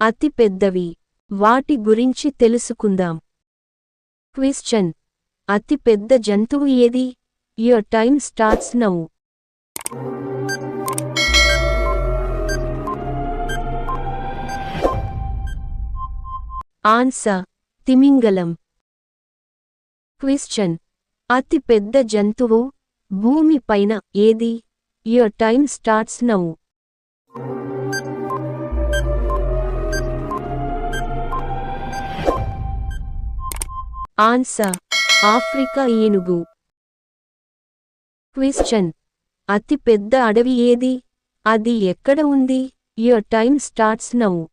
అతి పెద్దవి. వాటి గురించి తెలుసుకుందాం. క్విశ్చన్. అతి పెద్ద జంతువు ఏది? Your time starts now answer తిమింగలం. క్విశ్చన్. అతి పెద్ద జంతువు భూమి పైన ఏది? Your time starts now answer. Africa ఏనుగు. క్విశ్చన్. అతి పెద్ద అడవి ఏది? అది ఎక్కడ ఉంది? Your time starts now.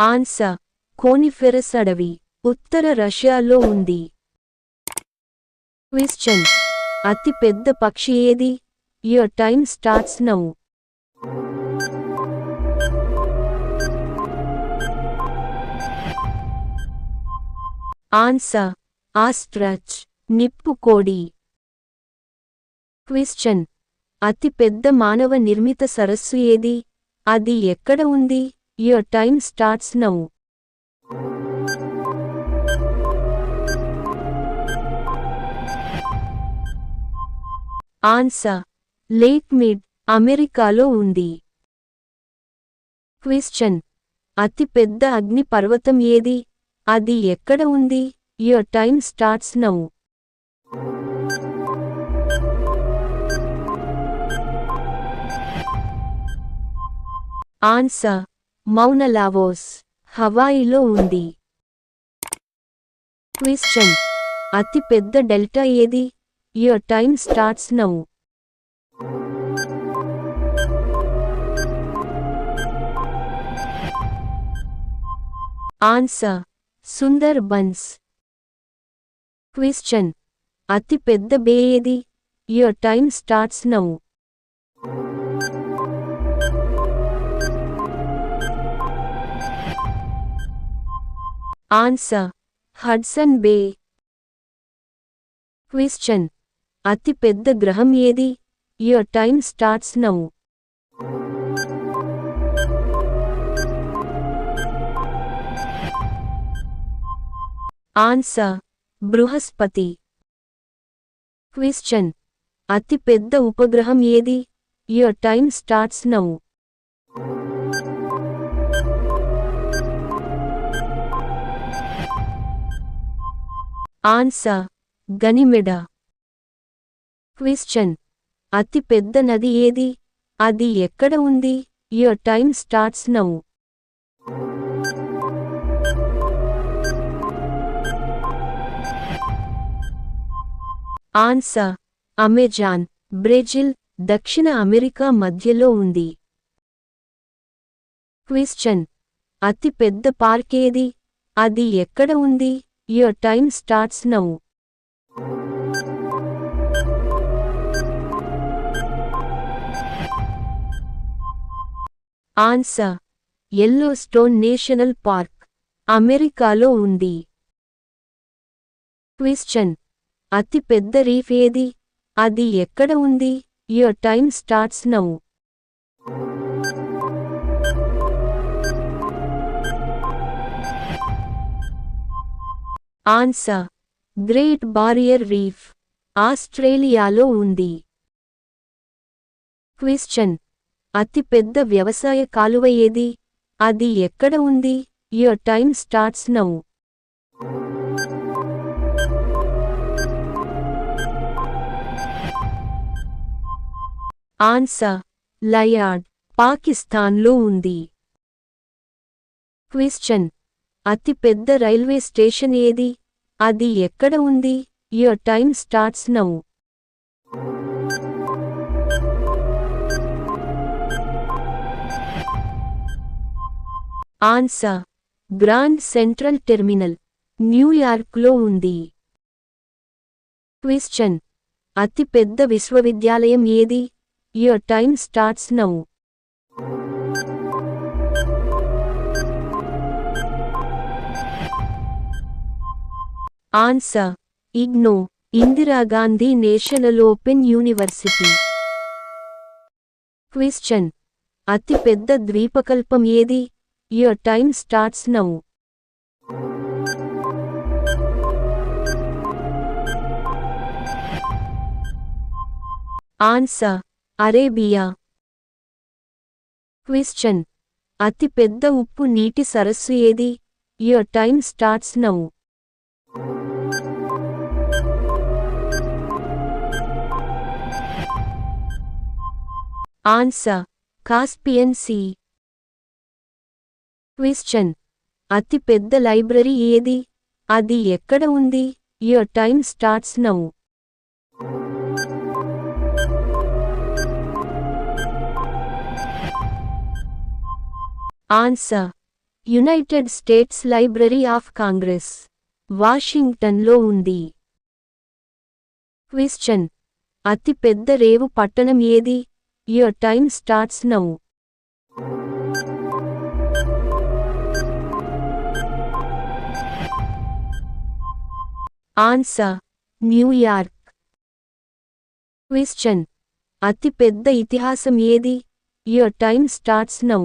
Answer. Coniferous అడవి. ఉత్తర రష్యాలో ఉంది. క్విశ్చన్. అతి పెద్ద పక్షి ఏది? Your time starts now. Answer ostrich నిప్పు కోడి. క్విశ్చన్. అతి పెద్ద మానవ నిర్మిత సరస్సు ఏది? అది ఎక్కడ ఉంది? Your time starts now. Answer lake Mead అమెరికాలో ఉంది. క్విశ్చన్. అతిపెద్ద అగ్ని పర్వతం ఏది? అది ఎక్కడ ఉంది? Your time starts now answer Mauna Loa హవాయిలో ఉంది. క్విశ్చన్ అతి పెద్ద డెల్టా ఏది? Your time starts now answer Sundarbans. Question. అతి పెద్ద బే ఏది? Your time starts now answer Hudson bay question. అతి పెద్ద గ్రహం ఏది? Your time starts now answer. Brihaspati. Question. అతి పెద్ద ఉపగ్రహం ఏది? Your time starts now answer. Ganymede. Question. అతి పెద్ద నది ఏది? అది ఎక్కడ ఉంది? Your time starts now answer Amazon Brazil దక్షిణ అమెరికా మధ్యలో ఉంది. క్విశ్చన్. అతి పెద్ద పార్క్ ఏది? అది ఎక్కడ ఉంది? Your time starts now. Answer Yellowstone national park. అమెరికాలో ఉంది. క్విశ్చన్. అతి పెద్ద రీఫ్ ఏది? అది ఎక్కడ ఉంది? Your time starts now answer Great Barrier Reef ఆస్ట్రేలియాలో ఉంది. క్విశ్చన్ అతి పెద్ద వ్యవసాయ కాలువ ఏది? అది ఎక్కడ ఉంది? Your time starts now answer లయాడ్ పాకిస్తాన్లో ఉంది. క్విశ్చన్ అతి పెద్ద రైల్వే స్టేషన్ ఏది? అది ఎక్కడ ఉంది? Your time starts now. Answer Grand Central Terminal న్యూయార్క్లో ఉంది. క్విశ్చన్ అతిపెద్ద విశ్వవిద్యాలయం ఏది? Your time starts now answer IGNOU Indira Gandhi national open university question అతి పెద్ద ద్వీపకల్పం ఏది your time starts now answer Arabia. Question. అతి పెద్ద ఉప్పు నీటి సరస్సు ఏది? Your time starts now answer Caspian sea question అతి పెద్ద లైబ్రరీ ఏది? అది ఎక్కడ ఉంది? Your time starts now answer United States library of Congress వాషింగ్టన్లో ఉంది. క్విశ్చన్ అతి పెద్ద రేవు పట్టణం ఏది? Your time starts now answer New York question అతి పెద్ద ఇతిహాసం ఏది? Your time starts now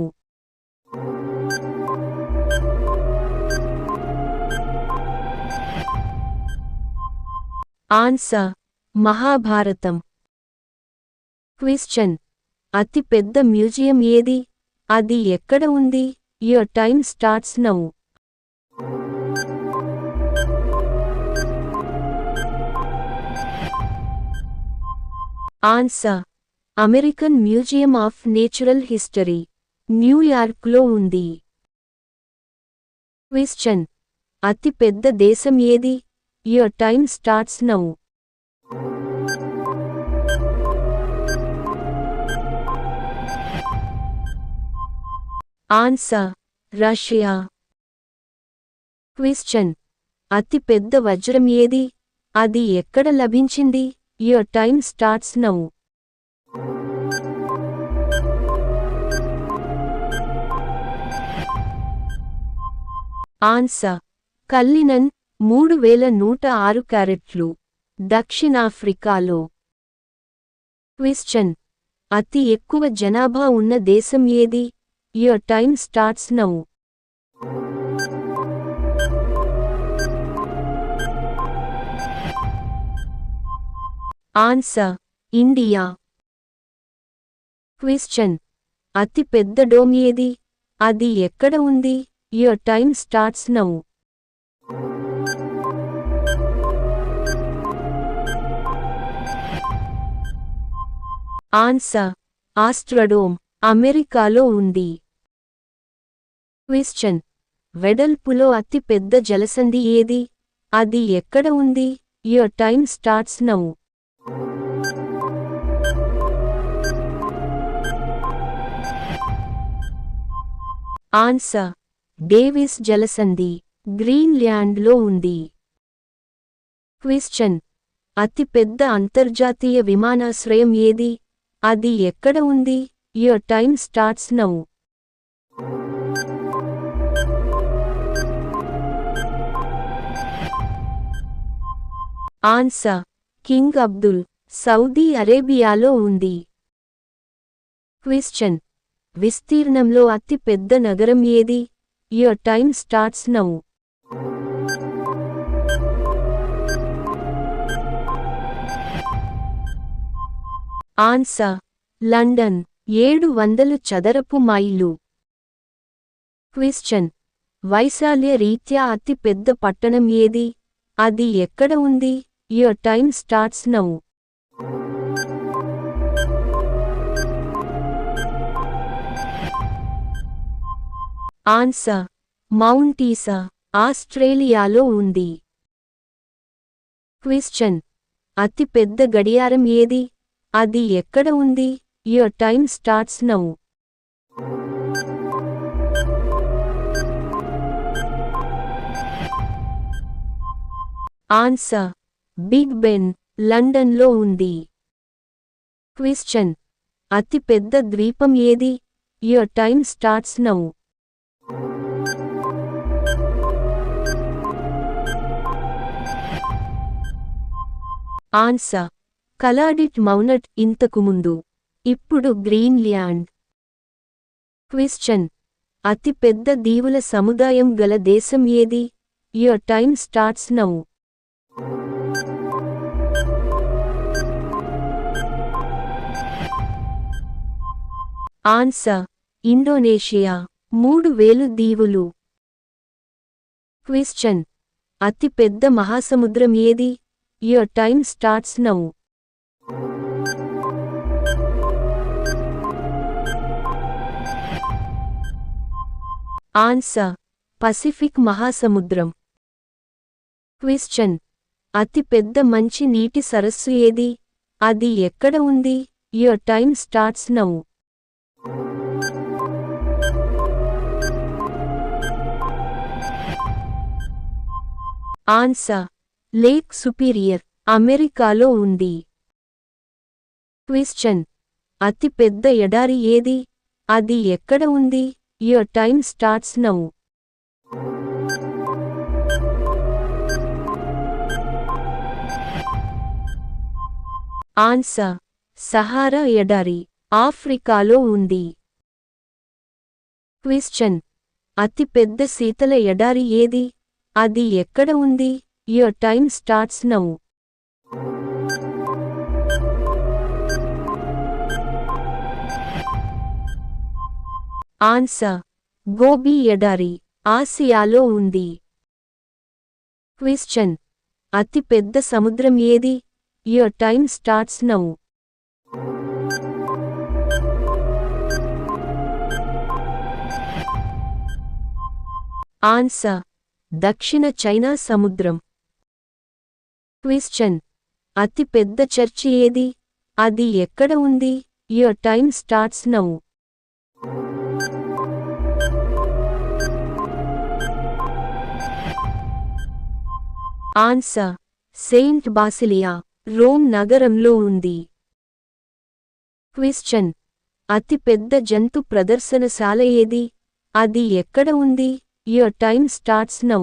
answer Mahabharatam. Question అతి పెద్ద మ్యూజియం ఏది? అది ఎక్కడ ఉంది? Your time starts now. Answer American museum of natural history. న్యూయార్క్లో ఉంది. క్విశ్చన్. అతి పెద్ద దేశం ఏది? Your time starts now. Answer. Russia. Question. అతి పెద్ద వజ్రం ఏది? అది ఎక్కడ లభించింది? Your time starts now. Answer Cullinan మూడు వేల నూట ఆరు క్యారెట్లు. దక్షిణాఫ్రికాలో. క్విశ్చన్. అతి ఎక్కువ జనాభా ఉన్న దేశం ఏది? Your time starts now. Answer India. Question. అతి పెద్ద డోమ్ ఏది? అది ఎక్కడ ఉంది? Your time starts now answer Astrodome అమెరికాలో ఉంది. క్విశ్చన్ వెడల్పులో అతి పెద్ద జలసంధి ఏది? అది ఎక్కడ ఉంది? Your time starts now answer Davis జలసంధి గ్రీన్ల్యాండ్లో ఉంది. క్విశ్చన్. అతిపెద్ద అంతర్జాతీయ విమానాశ్రయం ఏది? అది ఎక్కడ ఉంది? Your time starts now. Answer. King Abdul Saudi అరేబియాలో ఉంది. క్విశ్చన్. విస్తీర్ణంలో అతి పెద్ద నగరం ఏది? Your time starts now answer London ఏడు వందలు చదరపు మైలు. క్విశ్చన్ వైశాల్య రీత్యా అతి పెద్ద పట్టణం ఏది? అది ఎక్కడ ఉంది? Your time starts now answer Mount Isa ఆస్ట్రేలియాలో ఉంది. క్విశ్చన్ అతి పెద్ద గడియారం ఏది? అది ఎక్కడ ఉంది? Your time starts now. Answer Big Ben లండన్లో ఉంది. క్విశ్చన్ అతి పెద్ద ద్వీపం ఏది? Your time starts now. Answer Kalaallit Nunaat ఇంతకు ముందు. ఇప్పుడు గ్రీన్ల్యాండ్. క్విశ్చన్ అతి పెద్ద దీవుల సముదాయం గల దేశం ఏది? Your time starts now answer Indonesia. మూడు వేలు దీవులు. క్విశ్చన్. అతి పెద్ద మహాసముద్రం ఏది? Your time starts now. Answer Pacific మహాసముద్రం. క్విశ్చన్. అతిపెద్ద మంచి నీటి సరస్సు ఏది? అది ఎక్కడ ఉంది? Your time starts now. Answer. Lake Superior అమెరికాలో ఉంది. క్విశ్చన్. అతిపెద్ద ఎడారి ఏది? అది ఎక్కడ ఉంది? Your time starts now. Answer. Sahara ఎడారి ఆఫ్రికాలో ఉంది. క్విశ్చన్. అతి పెద్ద శీతల ఎడారి ఏది? అది ఎక్కడ ఉంది? Your time starts now answer Gobi ఎడారి ఆసియాలో ఉంది. క్విశ్చన్ అతి పెద్ద సముద్రం ఏది? Your time starts now answer దక్షిణ చైనా సముద్రం. క్విశ్చన్ అతి పెద్ద చర్చి ఏది? అది ఎక్కడ ఉంది? Your time starts now. Answer. Saint basilica Rome నగరంలో ఉంది. క్విశ్చన్ అతి పెద్ద జంతు ప్రదర్శనశాల ఏది? అది ఎక్కడ ఉంది? Your time starts now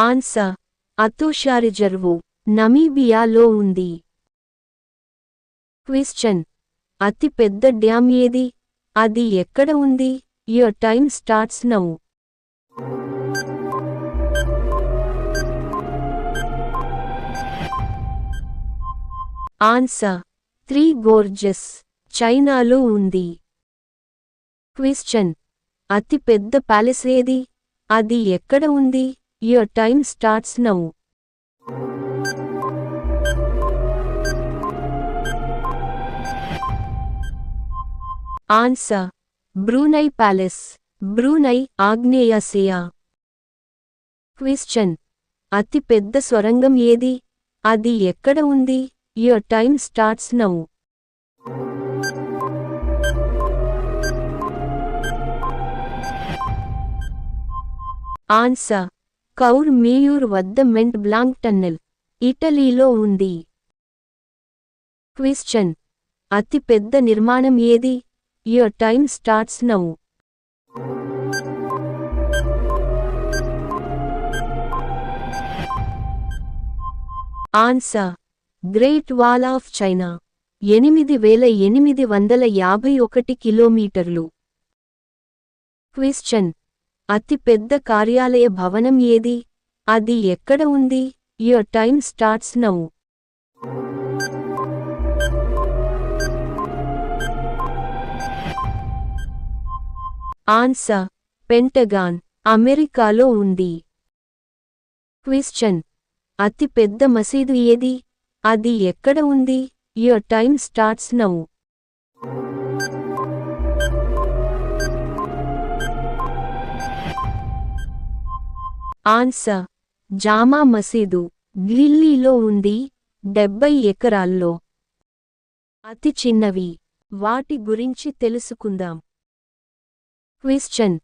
answer Etosha reserve నమీబియాలో ఉంది క్విశ్చన్ అతి పెద్ద డ్యామ్ ఏది అది ఎక్కడ ఉంది your time starts now answer Three Gorges చైనాలో ఉంది. క్విశ్చన్. అతి పెద్ద ప్యాలెస్ ఏది? అది ఎక్కడ ఉంది? Your time starts now. Answer. Brunei palace. Brunei ఆగ్నేయాసియా. క్విశ్చన్. అతి పెద్ద స్వరంగం ఏది? అది ఎక్కడ ఉంది? Your time starts now answer Courmayeur వద్ద మెంట్ బ్లాంక్ టన్నెల్ ఇటలీలో ఉంది. క్విశ్చన్ అతి పెద్ద నిర్మాణం ఏది your time starts now answer Great Wall of China. ఎనిమిది వేల ఎనిమిది వందల యాభై ఒకటి కిలోమీటర్లు. క్విశ్చన్. అతిపెద్ద కార్యాలయ భవనం ఏది? అది ఎక్కడ ఉంది? Your time starts now. Answer. Pentagon. అమెరికాలో ఉంది. క్విశ్చన్. అతి పెద్ద మసీదు ఏది? అది ఎక్కడ ఉంది? Your time starts now answer Jama Masjid. ఢిల్లీలో ఉంది. డెబ్బై ఎకరాల్లో. అతి చిన్నవి. వాటి గురించి తెలుసుకుందాం. క్విశ్చన్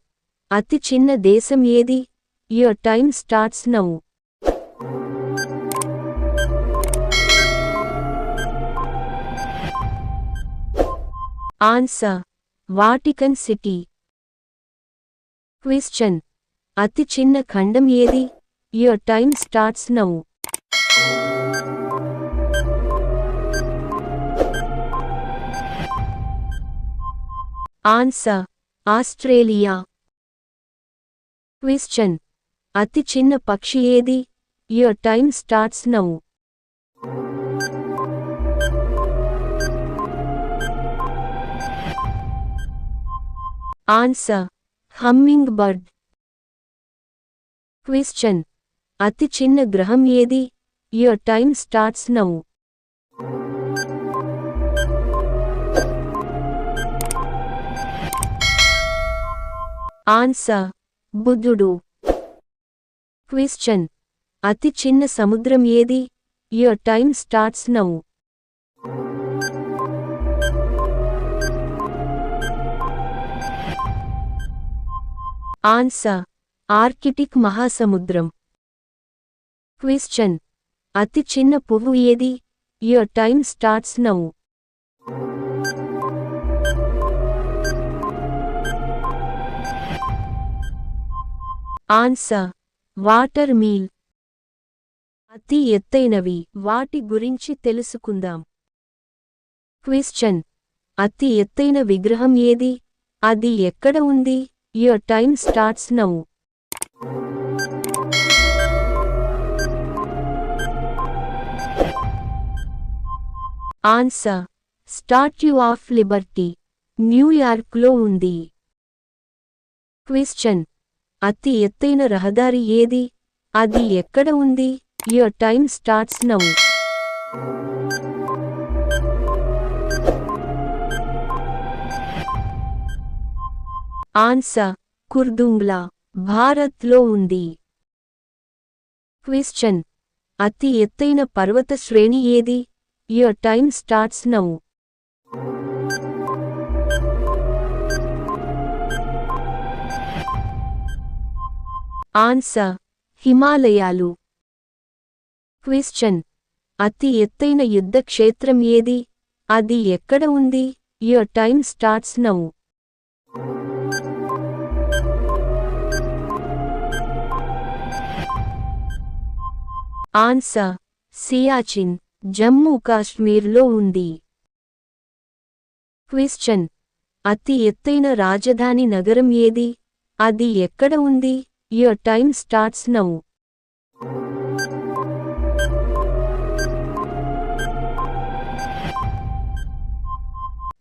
అతి చిన్న దేశం ఏది? Your time starts now answer. Vatican City. Question. అతి చిన్న ఖండం ఏది? Your time starts now answer. Australia. Question. అతి చిన్న పక్షి ఏది? Your time starts now answer hummingbird question అతి చిన్న గ్రహం ఏది? Your time starts now answer బుద్ధుడు క్వశ్చన్ అతి చిన్న సముద్రం ఏది? Your time starts now answer Arctic మహాసముద్రం. క్విశ్చన్ అతి చిన్న పువ్వు ఏది? Your time starts now answer water meal. అతి ఎత్తైనవి వాటి గురించి తెలుసుకుందాం. క్విశ్చన్ అతి ఎత్తైన విగ్రహం ఏది? అది ఎక్కడ ఉంది? Your time starts now answer Statue of Liberty న్యూయార్క్లో ఉంది. క్విశ్చన్ అతి ఎత్తైన రహదారి ఏది? అది ఎక్కడ ఉంది? Your time starts now answer Khardungla భారత్లో ఉంది. క్విశ్చన్ అతి ఎత్తైన పర్వత శ్రేణి ఏది? Your time starts now answer హిమాలయాలు. క్విశ్చన్ అతి ఎత్తైన యుద్ధ క్షేత్రం ఏది? అది ఎక్కడ ఉంది? Your time starts now answer. Siachen Jammu కాశ్మీర్లో ఉంది. క్విశ్చన్. అతి ఎత్తైన రాజధాని నగరం ఏది? అది ఎక్కడ ఉంది? Your time starts now.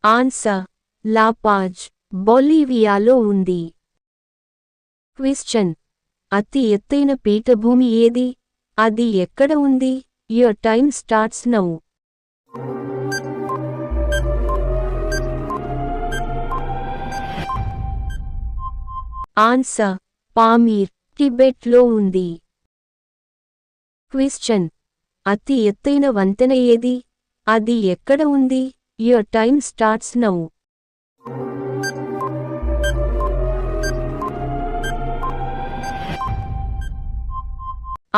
Answer. La Paz బొలీవియాలో ఉంది. క్విశ్చన్. అతి ఎత్తైన పీఠభూమి ఏది? అది ఎక్కడ ఉంది? Your time starts now answer Pamir టిబెట్లో ఉంది. క్విశ్చన్ అతి ఎత్తైన వంతెన ఏది? అది ఎక్కడ ఉంది? Your time starts now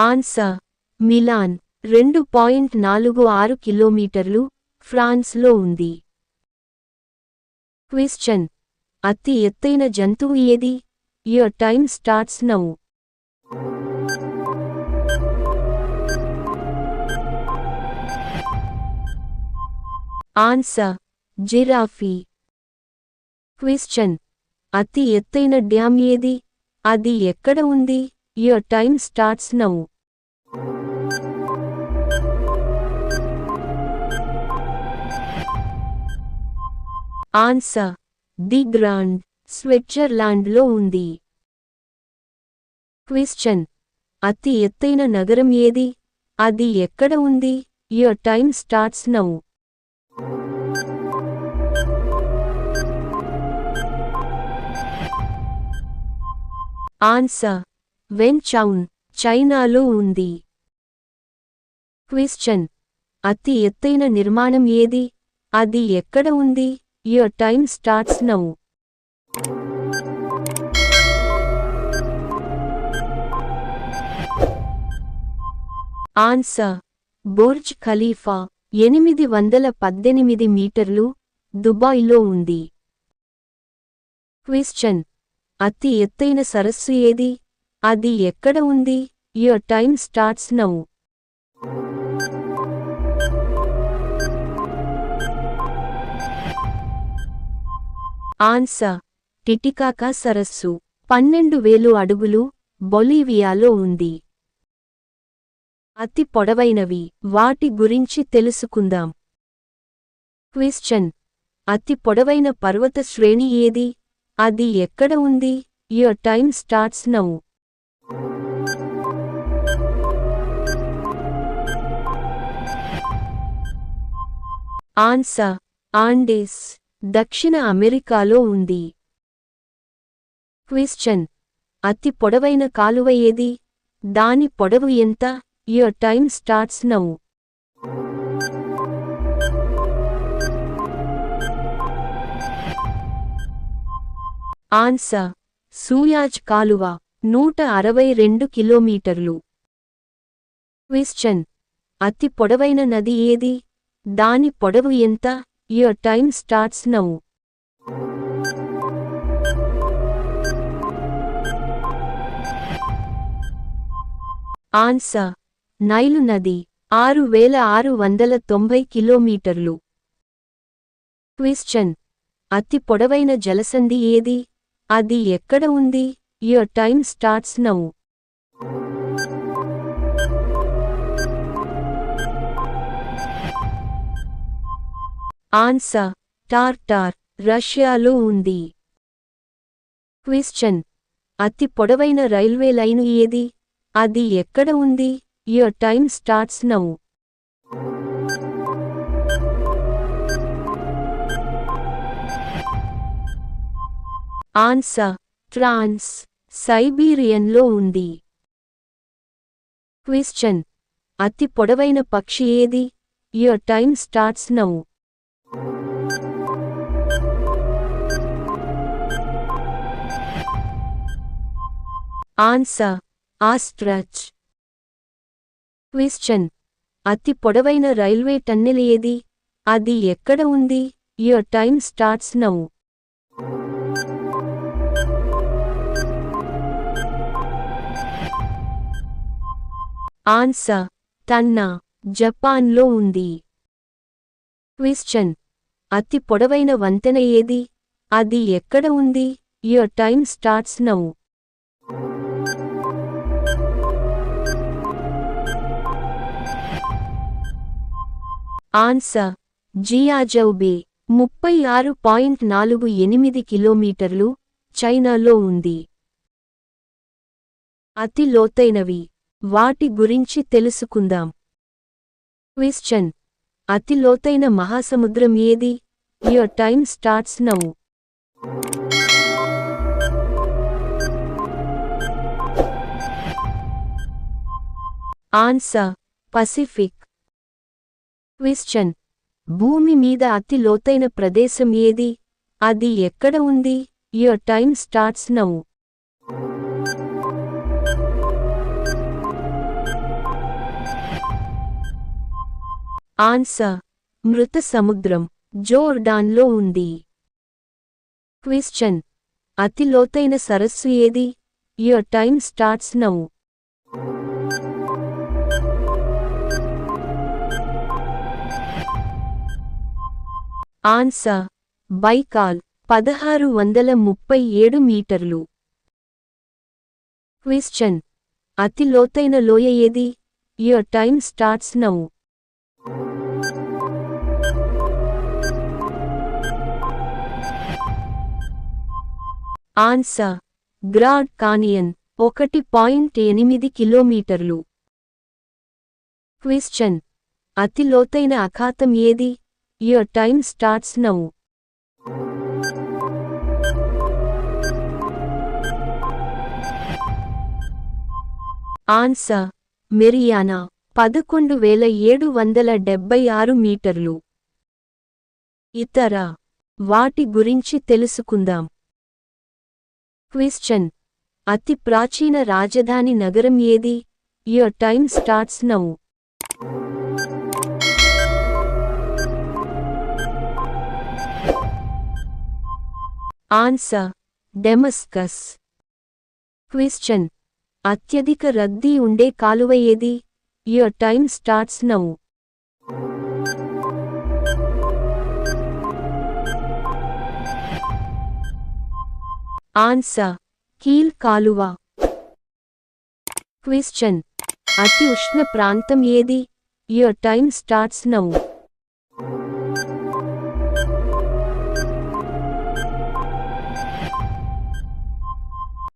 answer. Millau రెండు పాయింట్ నాలుగు ఆరు కిలోమీటర్లు ఫ్రాన్స్లో ఉంది. క్విశ్చన్ అతి ఎత్తైన జంతువు ఏది? Your time starts now. Answer giraffe. Question అతి ఎత్తైన డ్యామ్ ఏది? అది ఎక్కడ ఉంది? Your time starts now answer the Grand స్విట్జర్లాండ్లో ఉంది. క్విశ్చన్ అతి ఎత్తైన నగరం ఏది? అది ఎక్కడ ఉంది? Your time starts now answer Wenchuan చైనాలో ఉంది. క్విశ్చన్. అతి ఎత్తైన నిర్మాణం ఏది? అది ఎక్కడ ఉంది? Your time starts now. Answer. Burj Khalifa ఎనిమిది వందల పద్దెనిమిది మీటర్లు దుబాయ్లో ఉంది. క్విశ్చన్. అతి ఎత్తైన సరస్సు ఏది? అది ఎక్కడ ఉంది? Your time starts now answer Titicaca సరస్సు. పన్నెండు వేలు అడుగులు బొలీవియాలో ఉంది. అతి పొడవైనవి. వాటి గురించి తెలుసుకుందాం. క్విశ్చన్ అతి పొడవైన పర్వత శ్రేణి ఏది? అది ఎక్కడ ఉంది? Your time starts now answer Andes దక్షిణ అమెరికాలో ఉంది. క్విశ్చన్ అతి పొడవైన కాలువ ఏది? దాని పొడవు ఎంత? Your time starts now. Answer Suez కాలువ. నూట అరవై రెండు కిలోమీటర్లు. క్విశ్చన్. అతి పొడవైన నది ఏది? దాని పొడవు ఎంత? Your time starts now. Answer. Nile నది ఆరు వేల ఆరు వందల తొంభై కిలోమీటర్లు. క్విశ్చన్. అతి పొడవైన జలసంధి ఏది? అది ఎక్కడ ఉంది? Your time starts now answer Tatar రష్యాలో ఉంది. క్విశ్చన్ అతి పొడవైన రైల్వే లైను ఏది? అది ఎక్కడ ఉంది? Your time starts now answer trans సైబీరియన్లో ఉంది. క్విశ్చన్. అతి పొడవైన పక్షి ఏది? Your time starts now answer ostrich question అతి పొడవైన రైల్వే టన్నెల్ ఏది? అది ఎక్కడ ఉంది? Your time starts now answer Tanna జపాన్లో ఉంది. క్విశ్చన్ అతి పొడవైన వంతెన ఏది? అది ఎక్కడ ఉంది? Your time starts now. Answer Jiaozhou Bay ముప్పై ఆరు పాయింట్ నాలుగు ఎనిమిది కిలోమీటర్లు చైనాలో ఉంది. అతి లోతైనవి. వాటి గురించి తెలుసుకుందాం. క్విశ్చన్. అతి లోతైన మహాసముద్రం ఏది? Your time starts now answer Pacific question భూమి మీద అతి లోతైన ప్రదేశం ఏది? అది ఎక్కడ ఉంది? Your time starts now answer. మృత సముద్రం జోర్డాన్లో ఉంది. క్విశ్చన్. అతి లోతైన సరస్సు ఏది? Your time starts now. Answer. Baikal పదహారు వందల ముప్పై ఏడు మీటర్లు. క్విశ్చన్. అతి లోతైన లోయ ఏది? Your time starts now. Answer. Grand Canyon ఒకటి పాయింట్ ఎనిమిది కిలోమీటర్లు. క్విశ్చన్. అతి లోతైన అఖాతం ఏది? Your time starts now. Answer. Mariana. పదకొండు వేల ఏడు వందల డెబ్బై ఆరు మీటర్లు. ఇతర వాటి గురించి తెలుసుకుందాం. క్విశ్చన్. అతి ప్రాచీన రాజధాని నగరం ఏది? Your time starts now. Answer. Damascus. Question. అత్యధిక రద్దీ ఉండే కాలువ ఏది? Your time starts now answer Kiel కాలువ క్విశ్చన్ అతి ఉష్ణ ప్రాంతం ఏది your time starts now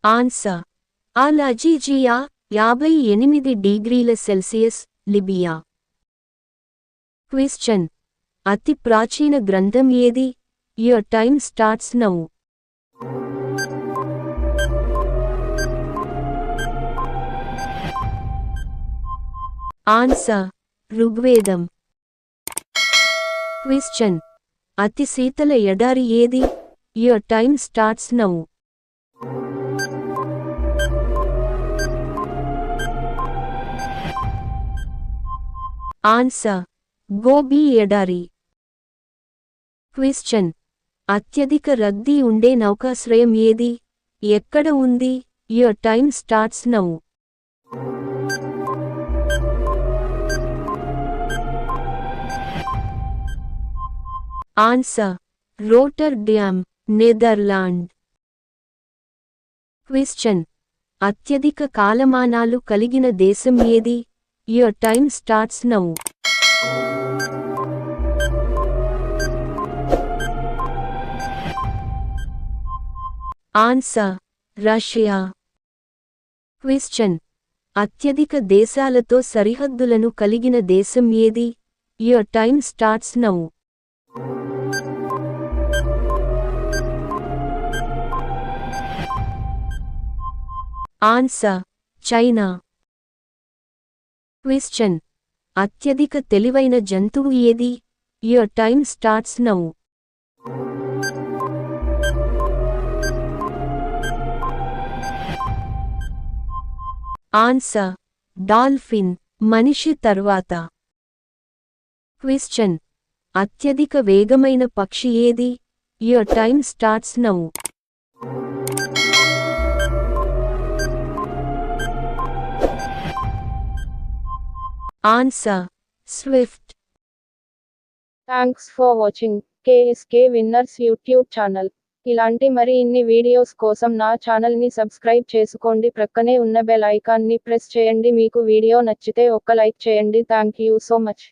answer Al Aziziyah యాభై ఎనిమిది డిగ్రీల సెల్సియస్ లిబియా. క్విశ్చన్. అతి ప్రాచీన గ్రంథం ఏది? Your time starts now. Answer. Rigvedam. Question. అతి శీతల ఎడారి ఏది? Your time starts now. Answer. Gobi ఎడారి క్వశ్చన్. అత్యధిక రద్దీ ఉండే నౌకాశ్రయం ఏది? ఎక్కడ ఉంది? Your time starts now. Answer. Rotterdam Netherland. Question. అత్యధిక కాలమానాలు కలిగిన దేశం ఏది? Your time starts now answer Russia question అత్యధిక దేశాలతో సరిహద్దులను కలిగిన దేశం ఏది? Your time starts now answer China question. అత్యధిక తెలివైన జంతువు ఏది? Your time starts now. Answer. Dolphin మనిషి తర్వాత. క్విశ్చన్. అత్యధిక వేగమైన పక్షి ఏది? Your time starts now. Answer swift thanks for watching KSK winners YouTube channel ఇలాంటి మరి ఇన్ని వీడియోస్ కోసం నా ఛానల్ని సబ్స్క్రైబ్ చేసుకోండి. ప్రక్కనే ఉన్న బెల్ ఐకాన్ని ప్రెస్ చేయండి. మీకు వీడియో నచ్చితే ఒక్క లైక్ చేయండి. Thank you so much